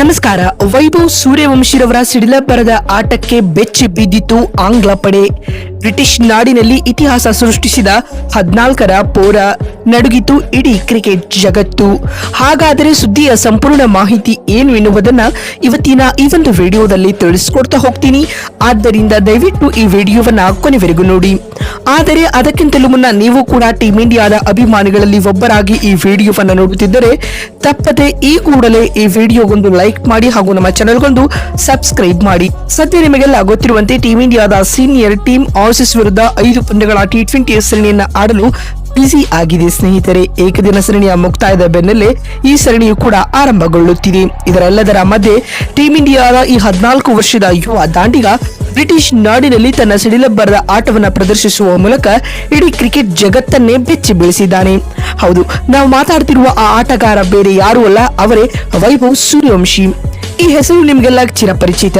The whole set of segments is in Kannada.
ನಮಸ್ಕಾರ. ವೈಭವ್ ಸೂರ್ಯವಂಶಿರವರ ಸಿಡಿಲಬ್ಬರದ ಆಟಕ್ಕೆ ಬೆಚ್ಚಿ ಬಿದ್ದಿತು ಆಂಗ್ಲ ಪಡೆ. ಬ್ರಿಟಿಷ್ ನಾಡಿನಲ್ಲಿ ಇತಿಹಾಸ ಸೃಷ್ಟಿಸಿದ ಹದ್ನಾಲ್ಕರ ಪೋರ ನಡುಗಿತು ಇಡೀ ಕ್ರಿಕೆಟ್ ಜಗತ್ತು. ಹಾಗಾದರೆ ಸುದ್ದಿಯ ಸಂಪೂರ್ಣ ಮಾಹಿತಿ ಏನು ಎನ್ನುವುದನ್ನು ಇವತ್ತಿನ ಈ ಒಂದು ವಿಡಿಯೋದಲ್ಲಿ ತಿಳಿಸ್ಕೊಡ್ತಾ ಹೋಗ್ತೀನಿ. ಆದ್ದರಿಂದ ದಯವಿಟ್ಟು ಈ ವಿಡಿಯೋವನ್ನ ಕೊನೆವರೆಗೂ ನೋಡಿ. ಆದರೆ ಅದಕ್ಕಿಂತಲೂ ಮುನ್ನ ನೀವು ಕೂಡ ಟೀಮ್ ಇಂಡಿಯಾದ ಅಭಿಮಾನಿಗಳಲ್ಲಿ ಒಬ್ಬರಾಗಿ ಈ ವಿಡಿಯೋವನ್ನು ನೋಡುತ್ತಿದ್ದರೆ ತಪ್ಪದೆ ಈ ಕೂಡಲೇ ಈ ವಿಡಿಯೋಗೊಂದು ಲೈಕ್ ಮಾಡಿ ಹಾಗೂ ನಮ್ಮ ಚಾನೆಲ್ಗೊಂದು ಸಬ್ಸ್ಕ್ರೈಬ್ ಮಾಡಿ. ಸದ್ಯ ನಿಮಗೆಲ್ಲ ಗೊತ್ತಿರುವಂತೆ ಟೀಮ್ ಇಂಡಿಯಾದ ಸೀನಿಯರ್ ಟೀಮ್ ಆಸೀಸ್ ವಿರುದ್ಧ ಐದು ಪಂದ್ಯಗಳ ಟಿ ಟ್ವೆಂಟಿ ಸರಣಿಯನ್ನ ಆಡಲು ಬ್ಯುಸಿ ಆಗಿದೆ ಸ್ನೇಹಿತರೆ. ಏಕದಿನ ಸರಣಿಯ ಮುಕ್ತಾಯದ ಬೆನ್ನಲ್ಲೇ ಈ ಸರಣಿಯು ಕೂಡ ಆರಂಭಗೊಳ್ಳುತ್ತಿದೆ. ಇದರೆಲ್ಲದರ ಮಧ್ಯೆ ಟೀಮ್ ಇಂಡಿಯಾದ ಈ ಹದಿನಾಲ್ಕು ವರ್ಷದ ಯುವ ದಾಂಡಿಗ ಬ್ರಿಟಿಷ್ ನಾಡಿನಲ್ಲಿ ತನ್ನ ಸಿಡಿಲಬ್ಬರದ ಆಟವನ್ನು ಪ್ರದರ್ಶಿಸುವ ಮೂಲಕ ಇಡೀ ಕ್ರಿಕೆಟ್ ಜಗತ್ತನ್ನೇ ಬೆಚ್ಚಿ ಬೆಳೆಸಿದ್ದಾನೆ. ಹೌದು, ನಾವು ಮಾತಾಡ್ತಿರುವ ಆ ಆಟಗಾರ ಬೇರೆ ಯಾರೂ ಅಲ್ಲ, ಅವರೇ ವೈಭವ್ ಸೂರ್ಯವಂಶಿ. ಈ ಹೆಸರು ನಿಮಗೆಲ್ಲ ಚಿರಪರಿಚಿತ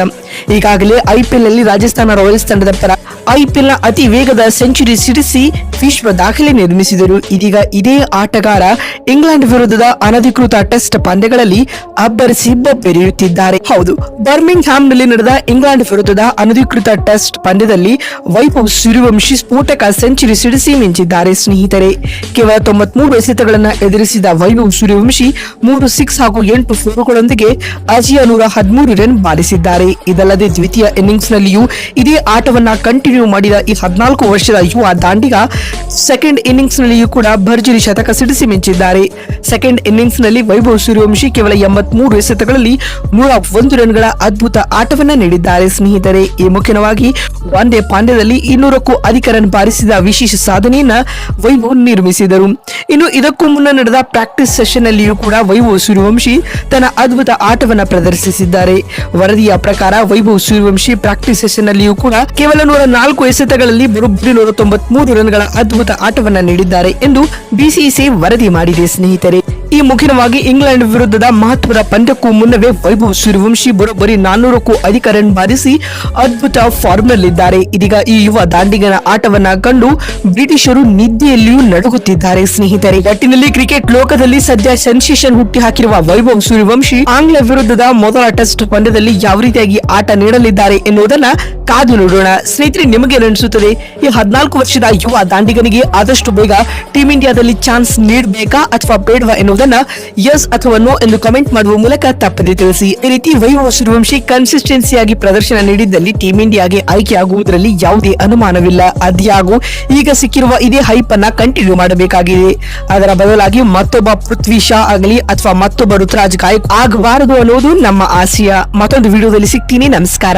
ಈಗಾಗಲೇ ಐಪಿಎಲ್ ಅಲ್ಲಿ ರಾಜಸ್ಥಾನ ರಾಯಲ್ಸ್ ತಂಡದ ಪರ ಐಪಿಎಲ್ನ ಅತಿ ವೇಗದ ಸೆಂಚುರಿ ಸಿಡಿಸಿ ವಿಶ್ವ ದಾಖಲೆ ನಿರ್ಮಿಸಿದರು. ಇದೀಗ ಇದೇ ಆಟಗಾರ ಇಂಗ್ಲೆಂಡ್ ವಿರುದ್ಧದ ಅನಧಿಕೃತ ಟೆಸ್ಟ್ ಪಂದ್ಯಗಳಲ್ಲಿ ಅಬ್ಬರಿಸಿ ಬೊಬ್ಬೆರೆಯುತ್ತಿದ್ದಾರೆ ಹೌದು ಬರ್ಮಿಂಗ್ನಲ್ಲಿ ನಡೆದ ಇಂಗ್ಲೆಂಡ್ ವಿರುದ್ಧದ ಅನಧಿಕೃತ ಟೆಸ್ಟ್ ಪಂದ್ಯದಲ್ಲಿ ವೈಭವ್ ಸೂರ್ಯವಂಶಿ ಸ್ಫೋಟಕ ಸೆಂಚುರಿ ಸಿಡಿಸಿ ಮಿಂಚಿದ್ದಾರೆ ಸ್ನೇಹಿತರೆ. ಕೇವಲ ತೊಂಬತ್ಮೂರು ಎಸೆತಗಳನ್ನು ಎದುರಿಸಿದ ವೈಭವ್ ಸೂರ್ಯವಂಶಿ ಮೂರು ಸಿಕ್ಸ್ ಹಾಗೂ ಎಂಟು ಫೋರ್ಗಳೊಂದಿಗೆ ಅಜಿಯ ನೂರ ಹದಿಮೂರು ರನ್ ಬಾರಿಸಿದ್ದಾರೆ. ಇದಲ್ಲದೆ ದ್ವಿತೀಯ ಇನ್ನಿಂಗ್ಸ್ನಲ್ಲಿಯೂ ಇದೇ ಆಟವನ್ನ ಕಂಟಿನ್ಯೂ ಮಾಡಿದ ಈ ಹದಿನಾಲ್ಕು ವರ್ಷದ ಯುವ ದಾಂಡಿಗ ಸೆಕೆಂಡ್ ಇನ್ನಿಂಗ್ಸ್ ನಲ್ಲಿಯೂ ಕೂಡ ಭರ್ಜರಿ ಶತಕ ಸಿಡಿಸಿ ಮಿಂಚಿದ್ದಾರೆ. ಸೆಕೆಂಡ್ ಇನ್ನಿಂಗ್ಸ್ನಲ್ಲಿ ವೈಭವ್ ಸೂರ್ಯವಂಶಿ ಕೇವಲ ಎಂಬತ್ಮೂರು ಎಸೆತಗಳಲ್ಲಿ ನೂರ ಒಂದು ರನ್ಗಳ ಅದ್ಭುತ ಆಟವನ್ನ ನೀಡಿದ್ದಾರೆ. ಸ್ನೇಹಿತರೆ, ಈ ಮುಖ್ಯವಾಗಿ ಒನ್ ಡೇ ಪಾಂಡ್ಯದಲ್ಲಿ ಇನ್ನೂರಕ್ಕೂ ಅಧಿಕ ರನ್ ಬಾರಿಸಿದ ವಿಶೇಷ ಸಾಧನೆಯನ್ನ ವೈಭವ್ ನಿರ್ಮಿಸಿದರು. ಇನ್ನು ಇದಕ್ಕೂ ಮುನ್ನ ನಡೆದ ಪ್ರಾಕ್ಟೀಸ್ ಸೆಷನ್ ನಲ್ಲಿಯೂ ಕೂಡ ವೈಭವ್ ಸೂರ್ಯವಂಶಿ ತನ್ನ ಅದ್ಭುತ ಆಟವನ್ನ ಪ್ರದರ್ಶಿಸಿದ್ದಾರೆ. ವರದಿಯ ಪ್ರಕಾರ ವೈಭವ್ ಸೂರ್ಯವಂಶಿ ಪ್ರಾಕ್ಟೀಸ್ ಸೆಷನ್ ನಲ್ಲಿಯೂ ಕೂಡ ಕೇವಲ ನೂರ ನಾಲ್ಕು ಎಸೆತಗಳಲ್ಲಿ ಬರೋಬ್ಬರಿ ನೂರ ತೊಂಬತ್ಮೂರು ರನ್ಗಳ ಅದ್ಭುತ ಆಟವನ್ನ ನೀಡಿದ್ದಾರೆ ಎಂದು ಬಿಸಿಸಿಐ ವರದಿ ಮಾಡಿದೆ ಸ್ನೇಹಿತರೆ. ಈ ಮುಖ್ಯವಾಗಿ ಇಂಗ್ಲೆಂಡ್ ವಿರುದ್ಧದ ಮಹತ್ವದ ಪಂದ್ಯಕ್ಕೂ ಮುನ್ನವೇ ವೈಭವ್ ಸೂರ್ಯವಂಶಿ ಬರೋಬ್ಬರಿ ನಾನ್ನೂರಕ್ಕೂ ಅಧಿಕ ರನ್ ಬಾರಿಸಿ ಅದ್ಭುತ ಫಾರ್ಮ್ ನಲ್ಲಿದ್ದಾರೆ ಇದೀಗ ಈ ಯುವ ದಾಂಡಿಗನ ಆಟವನ್ನ ಕಂಡು ಬ್ರಿಟಿಷರು ನಿದ್ದೆಯಲ್ಲಿಯೂ ನಡುಗುತ್ತಿದ್ದಾರೆ. ಸ್ನೇಹಿತರೆ, ಒಟ್ಟಿನಲ್ಲಿ ಕ್ರಿಕೆಟ್ ಲೋಕದಲ್ಲಿ ಸದ್ಯ ಸೆನ್ಸೇಷನ್ ಹುಟ್ಟಿ ಹಾಕಿರುವ ವೈಭವ್ ಸೂರ್ಯವಂಶಿ ಆಂಗ್ಲ ವಿರುದ್ಧದ ಮೊದಲ ಟೆಸ್ಟ್ ಪಂದ್ಯದಲ್ಲಿ ಯಾವ ರೀತಿಯಾಗಿ ಆಟ ನೀಡಲಿದ್ದಾರೆ ಎನ್ನುವುದನ್ನ ಕಾದು ನೋಡೋಣ. ಸ್ನೇಹಿತರೆ, ನಿಮಗೆ ಅನಿಸುತ್ತದೆ ಈ ಹದಿನಾಲ್ಕು ವರ್ಷದ ಯುವ ದಾಂಡಿಗನಿಗೆ ಆದಷ್ಟು ಬೇಗ ಟೀಮ್ ಇಂಡಿಯಾದಲ್ಲಿ ಚಾನ್ಸ್ ನೀಡಬೇಕಾ ಅಥವಾ ಬೇಡವಾ ಎನ್ನುವುದನ್ನ ಎಸ್ ಅಥವಾ ನೋ ಎಂದು ಕಮೆಂಟ್ ಮಾಡುವ ಮೂಲಕ ತಪ್ಪದೆ ತಿಳಿಸಿ. ಈ ರೀತಿ ವೈಭವ ಸೂರ್ಯವಂಶಿ ಕನ್ಸಿಸ್ಟೆನ್ಸಿಯಾಗಿ ಪ್ರದರ್ಶನ ನೀಡಿದ್ದಲ್ಲಿ ಟೀಮ್ ಇಂಡಿಯಾಗೆ ಆಯ್ಕೆಯಾಗುವುದರಲ್ಲಿ ಯಾವುದೇ ಅನುಮಾನವಿಲ್ಲ. ಅದ್ಯಾಗೂ ಈಗ ಸಿಕ್ಕಿರುವ ಇದೇ ಹೈಪ್ ಅನ್ನ ಕಂಟಿನ್ಯೂ ಮಾಡಬೇಕಾಗಿದೆ. ಅದರ ಬದಲಾಗಿ ಮತ್ತೊಬ್ಬ ಪೃಥ್ವಿ ಶಾ ಆಗಲಿ ಅಥವಾ ಮತ್ತೊಬ್ಬ ಋತುರಾಜ್ ಗಾಯಕ್ ಆಗಬಾರದು ಅನ್ನೋದು ನಮ್ಮ ಆಸೆಯ. ಮತ್ತೊಂದು ವಿಡಿಯೋದಲ್ಲಿ ಸಿಗ್ತೀನಿ. ನಮಸ್ಕಾರ.